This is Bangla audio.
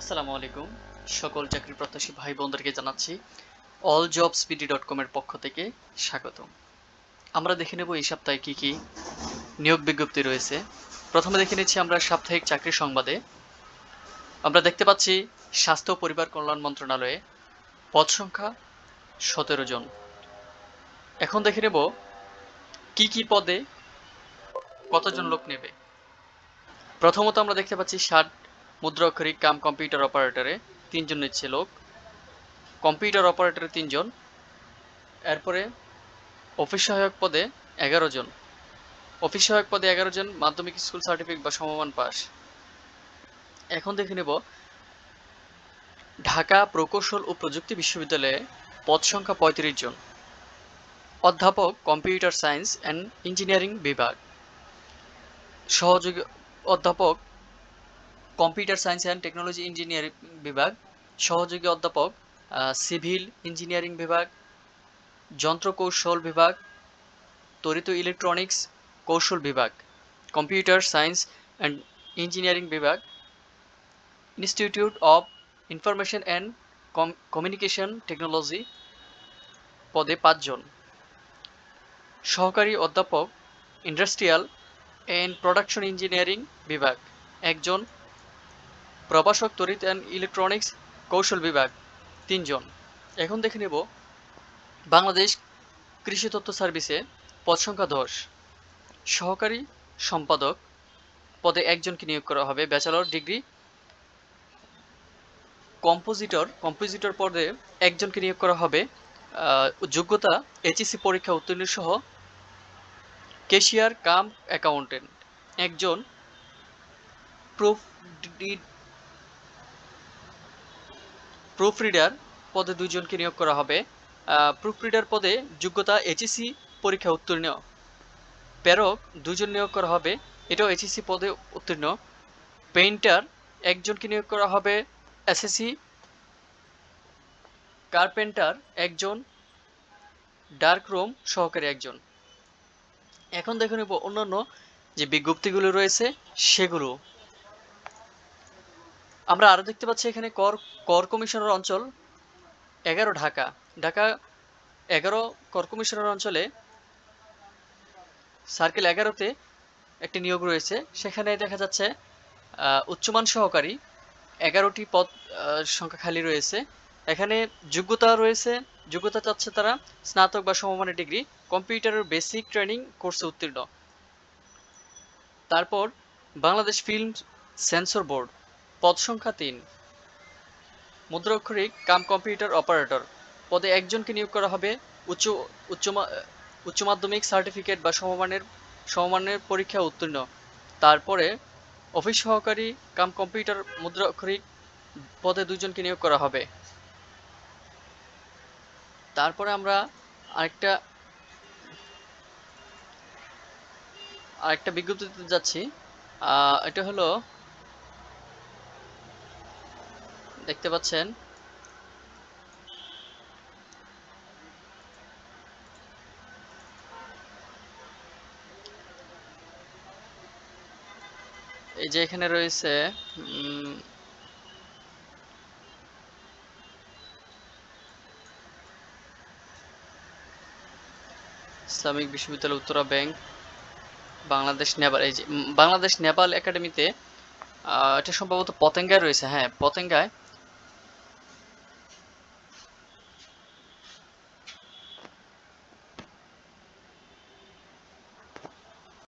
আসসালামু আলাইকুম। সকল চাকরি প্রত্যাশী ভাই বোনদেরকে জানাচ্ছি অল জবস পিডি ডট কমের পক্ষ থেকে স্বাগত আমরা দেখে নেব এই সপ্তাহে কি কি নিয়োগ বিজ্ঞপ্তি রয়েছে। প্রথমে দেখে নিচ্ছি আমরা সাপ্তাহিক চাকরি সংবাদে। আমরা দেখতে পাচ্ছি, স্বাস্থ্য পরিবার কল্যাণ মন্ত্রণালয়ে পদ সংখ্যা সতেরো জন। এখন দেখে নেব, কি কি পদে কতজন লোক নেবে? প্রথমত আমরা দেখতে পাচ্ছি ষাট মুদ্রা অক্ষরিক কাম কম্পিউটার অপারেটরে তিনজন নিচ্ছে লোক। কম্পিউটার অপারেটরে তিনজন। এরপরে অফিস সহায়ক পদে এগারো জন। অফিস সহায়ক পদে এগারো জন, মাধ্যমিক স্কুল সার্টিফিকেট বা সমমান পাস। এখন দেখে নেব, ঢাকা প্রকৌশল ও প্রযুক্তি বিশ্ববিদ্যালয়ে পদ সংখ্যা পঁয়ত্রিশ জন। অধ্যাপক, কম্পিউটার সায়েন্স অ্যান্ড ইঞ্জিনিয়ারিং বিভাগ। সহযোগী, অধ্যাপক computer science and technology engineering বিভাগ, সহযোগী অধ্যাপক সিভিল ইঞ্জিনিয়ারিং বিভাগ, যন্ত্র কৌশল বিভাগ, তড়িৎ ইলেকট্রনিক্স কৌশল বিভাগ, কম্পিউটার সায়েন্স অ্যান্ড ইঞ্জিনিয়ারিং বিভাগ, institute of information and communication technology পদে পাঁচজন। সহকারী অধ্যাপক, ইন্ডাস্ট্রিয়াল অ্যান্ড প্রোডাকশন ইঞ্জিনিয়ারিং বিভাগ, একজন প্রভাষক, তড়িৎ অ্যান্ড ইলেকট্রনিক্স কৌশল বিভাগ, তিনজন। এখন দেখে নেব বাংলাদেশ কৃষি তথ্য সার্ভিসে পদ সংখ্যা দশ। সহকারী সম্পাদক পদে একজনকে নিয়োগ করা হবে, ব্যাচেলর ডিগ্রি কম্পোজিটর। কম্পোজিটর পদে একজনকে নিয়োগ করা হবে যোগ্যতা এইচএসসি পরীক্ষা উত্তীর্ণ সহ ক্যাশিয়ার কাম অ্যাকাউন্টেন্ট। একজন প্রুফ প্রুফ রিডার পদে দুইজনকে নিয়োগ করা হবে। প্রুফ রিডার পদে যোগ্যতা এইচএসসি পরীক্ষা উত্তীর্ণ। প্যারক দুজন নিয়োগ করা হবে, এটাও এইচএসসি পদে উত্তীর্ণ। পেইন্টার একজনকে নিয়োগ করা হবে এসএসসি কার্পেন্টার একজন ডার্ক রুম সহকারী একজন। এখন দেখে নেব অন্যান্য যে বিজ্ঞপ্তিগুলো রয়েছে, সেগুলো। আমরা আরও দেখতে পাচ্ছি এখানে কর কর কমিশনার অঞ্চল এগারো ঢাকা। ঢাকা এগারো কর কমিশনার অঞ্চলে সার্কেল এগারোতে একটি নিয়োগ রয়েছে। সেখানে দেখা যাচ্ছে উচ্চমান সহকারী এগারোটি পদ সংখ্যা খালি রয়েছে। এখানে যোগ্যতা রয়েছে, যোগ্যতা চাচ্ছে তারা স্নাতক বা সমমানের ডিগ্রি, কম্পিউটারের বেসিক ট্রেনিং, কোর্সে উত্তীর্ণ। তারপর বাংলাদেশ ফিল্ম সেন্সর বোর্ড। পদ সংখ্যা তিন। মুদ্রাক্ষরিক কাম কম্পিউটার অপারেটর। পদে একজনকে নিয়োগ করা হবে। উচ্চ উচ্চ উচ্চ মাধ্যমিক সার্টিফিকেট বা সমমানের সমমানের পরীক্ষা উত্তীর্ণ। তারপরে অফিস সহকারী কাম কম্পিউটার মুদ্রাক্ষরিক পদে দুজনকে নিয়োগ করা হবে। তারপরে আমরা আরেকটা আরেকটা বিজ্ঞপ্তিতে যাচ্ছি। এটা হলো দেখতে পাচ্ছেন। এই যে এখানে রয়েছে ইসলামিক বিশ্ববিদ্যালয় উত্তরা ব্যাংক, বাংলাদেশ নেপাল, এই যে বাংলাদেশ নেপাল একাডেমিতে এটা সম্ভবত পতেঙ্গায় রয়েছে হ্যাঁ পতেঙ্গায়